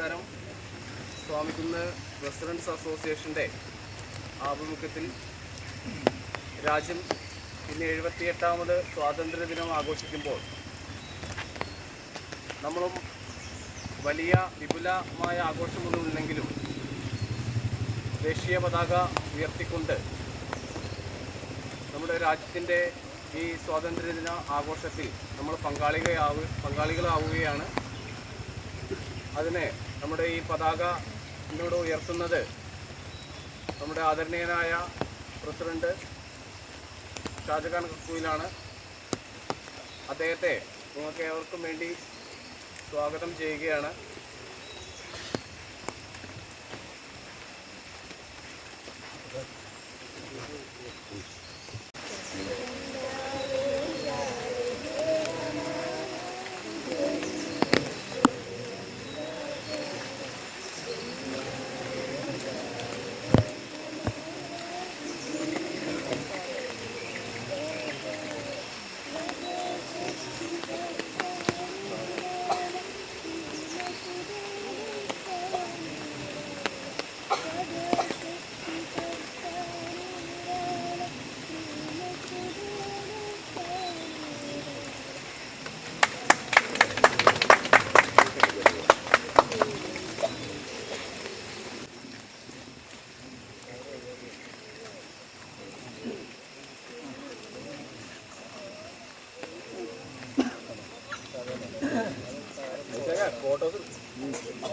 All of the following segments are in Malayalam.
നമസ്കാരം. സ്വാമിക്കുന്ന് റെസിഡൻസ് അസോസിയേഷന്റെ ആഭിമുഖ്യത്തിൽ രാജ്യം ഇന്ന് എഴുപത്തിയെട്ടാമത് സ്വാതന്ത്ര്യ ദിനം ആഘോഷിക്കുമ്പോൾ നമ്മളും വലിയ വിപുലമായ ആഘോഷമൊന്നും ഇല്ലെങ്കിലും ദേശീയ പതാക ഉയർത്തിക്കൊണ്ട് നമ്മുടെ രാജ്യത്തിന്റെ ഈ സ്വാതന്ത്ര്യദിന ആഘോഷത്തിൽ നമ്മൾ പങ്കാളികളാവു പങ്കാളികളാവുകയാണ്. അതിന് നമ്മുടെ ഈ പതാക ഇന്നോട് ഉയർത്തുന്നത് നമ്മുടെ ആദരണീയനായ പ്രസിഡന്റ് ഷാജഹാൻ കക്കൂയിലാണ് അദ്ദേഹത്തെ നിങ്ങൾക്ക് ഏവർക്കും വേണ്ടി സ്വാഗതം ചെയ്യുകയാണ്.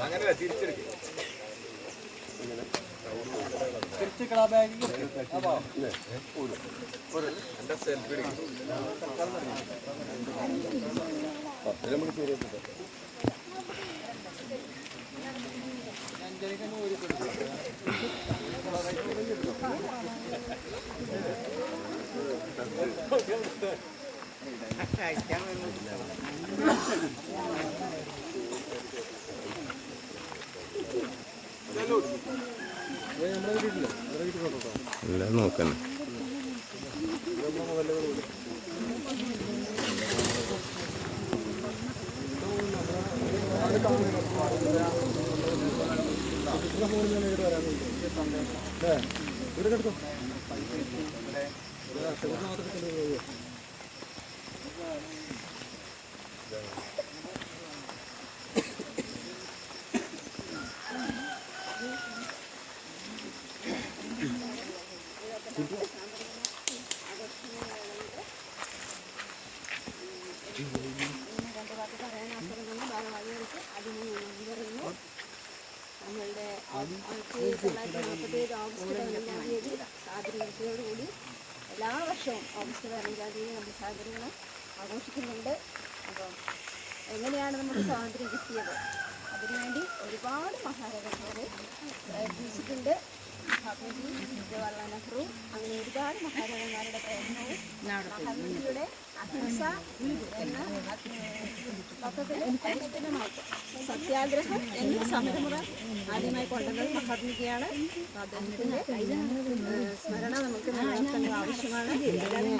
അങ്ങനെയല്ല തിരിച്ചെടുക്കും. സെൽഫി എടുക്കും. തന്ന ഭാരവാഹികൾക്ക് അതിന് നന്ദി പറയുന്നു നമ്മളുടെ ആയിരത്തി എല്ലാ വർഷവും ഓഗസ്റ്റ് പതിനഞ്ചാം തീയതി നമ്മൾ സ്വാതന്ത്ര്യങ്ങൾ ആഘോഷിക്കുന്നുണ്ട് അപ്പം എങ്ങനെയാണ് നമുക്ക് സ്വാതന്ത്ര്യം കിട്ടിയത്. അതിനുവേണ്ടി ഒരുപാട് മഹാരഥന്മാർ പ്രയത്നിച്ചിട്ടുണ്ട് മഹാത്മജി ജവഹർലാൽ നെഹ്റു അങ്ങനെ ഒരുപാട് മഹാരാജന്മാരുടെ പ്രയത്നവും മഹാത്മജിയുടെ അഹിംസ എന്ന സത്യാഗ്രഹം എന്ന സമരമുറ ആദ്യമായി കൊണ്ടുവന്നത് മഹാത്മജിയാണ് അദ്ദേഹത്തിന്റെ സ്മരണ നമുക്ക് നിലനിർത്തേണ്ടത് ആവശ്യമാണ്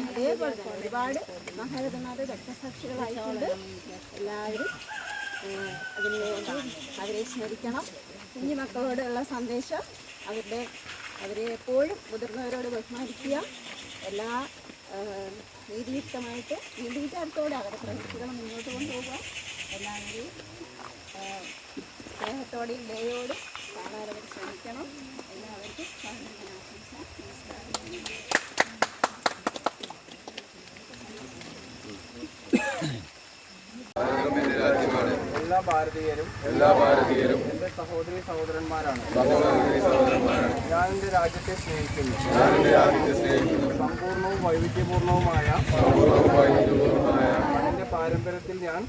അതേപോലെ ഒരുപാട് മഹാരഥന്മാരുടെ രക്തസാക്ഷികളായിക്കൊണ്ട് എല്ലാവരും അതിനുവേണ്ടി അവരെ സ്മരിക്കണം. കുഞ്ഞു മക്കളോടുള്ള സന്ദേശം അവരുടെ അവരെ എപ്പോഴും മുതിർന്നവരോട് ബഹുമാനിക്കുക. എല്ലാ നീതിയുക്തമായിട്ട് നീതിവിചാരത്തോടെ അവരുടെ പ്രവൃത്തികൾ മുന്നോട്ട് കൊണ്ടുപോകുക എല്ലാവരെയും സ്നേഹത്തോടെയും ദയോടും കാണാൻ അവർ ശ്രമിക്കണം. എല്ലാവർക്കും നമസ്കാരം. ഭാരതീയരും എല്ലാ ഭാരതീയരും എന്റെ സഹോദരി സഹോദരന്മാരാണ്. ഞാൻ എന്റെ രാജ്യത്തെ സ്നേഹിക്കുന്നു. ഞാൻ എന്റെ രാജ്യത്തെ സ്നേഹിക്കുന്നു. സമ്പൂർണവും വൈവിധ്യപൂർണവുമായ അതിന്റെ പാരമ്പര്യത്തിൽ ഞാൻ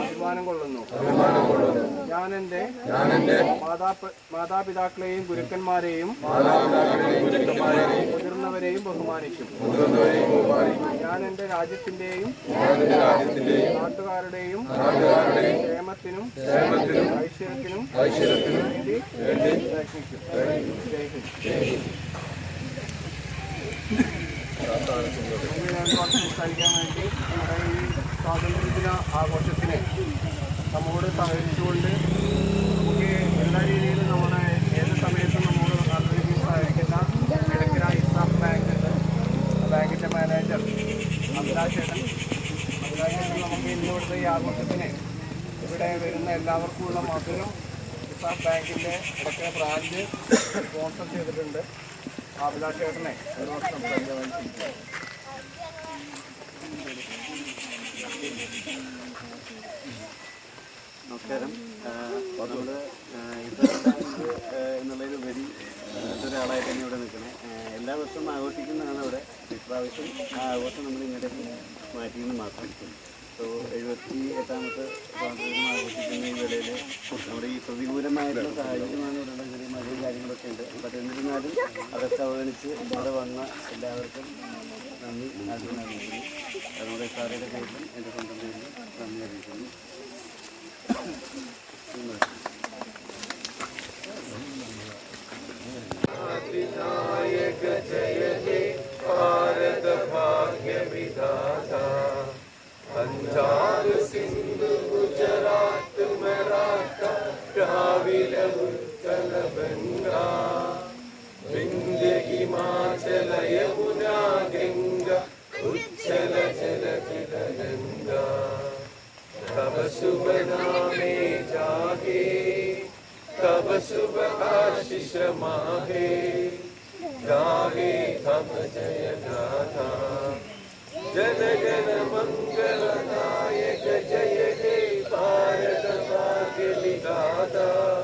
അഭിമാനം കൊള്ളുന്നു. ഞാൻ മാതാപ- മാതാപിതാക്കളെയും ഗുരുക്കന്മാരെയും ബഹുമാനിക്കും ഞാൻ എന്റെ രാജ്യത്തിന്റെയും നാട്ടുകാരുടെയും ക്ഷേമത്തിനും ഐശ്വര്യത്തിനും വേണ്ടി വേണ്ടി നമുക്ക് എല്ലാ സ്വാതന്ത്ര്യദിന ആഘോഷത്തിന് നമ്മോട് സഹകരിച്ചുകൊണ്ട് ഈ ആഘോഷത്തിന് ഇവിടെ വരുന്ന എല്ലാവർക്കുമുള്ള മധുരം കിസാൻ ബാങ്കിന്റെ ഇടയ്ക്ക് ബ്രാഞ്ച് സ്പോൺസർ ചെയ്തിട്ടുണ്ട്. അഭിലാഷ് ചേട്ടനെ ഒരു വർഷം പരിചയമായിരിക്കും നമസ്കാരം. നമ്മുടെ ഇത് എന്നുള്ളതിലുപരി ഒരാളായിട്ട് തന്നെ ഇവിടെ നിൽക്കണേ. എല്ലാ വർഷവും ആഘോഷിക്കുന്നതാണ് ഇവിടെ. ഇപ്രാവശ്യം ആ ആഘോഷം നമ്മൾ ഇങ്ങോട്ടേക്ക് മാറ്റിയെന്ന് മാത്രം സോ എഴുപത്തി എട്ടാമത്തെ സ്വാതന്ത്ര്യം ആഘോഷിക്കുന്ന വേളയിൽ നമ്മുടെ ഈ പ്രതികൂലമായിട്ടുള്ള സാഹചര്യമാണ് ഇവിടെ ചെറിയ മഴയും കാര്യങ്ങളൊക്കെ ഉണ്ട്. ബട്ട് എന്നിരുന്നാലും അതൊക്കെ അവഗണിച്ച് ഇവിടെ വന്ന എല്ലാവർക്കും നന്ദി ആദ്യം അറിയിക്കുന്നു നമ്മുടെ സാറിയുടെ പേരിലും എന്റെ സ്വന്തം പേരിലും നന്ദി അറിയിക്കുന്നു. हिमाचल यमुना गंगा उच्छल जल जल गंगा तब शुभ नामे जागे तब शुभ आशीष गावे हम जय गाथा जन जन मंगल नायक जय हे भारत भाग्य विधाता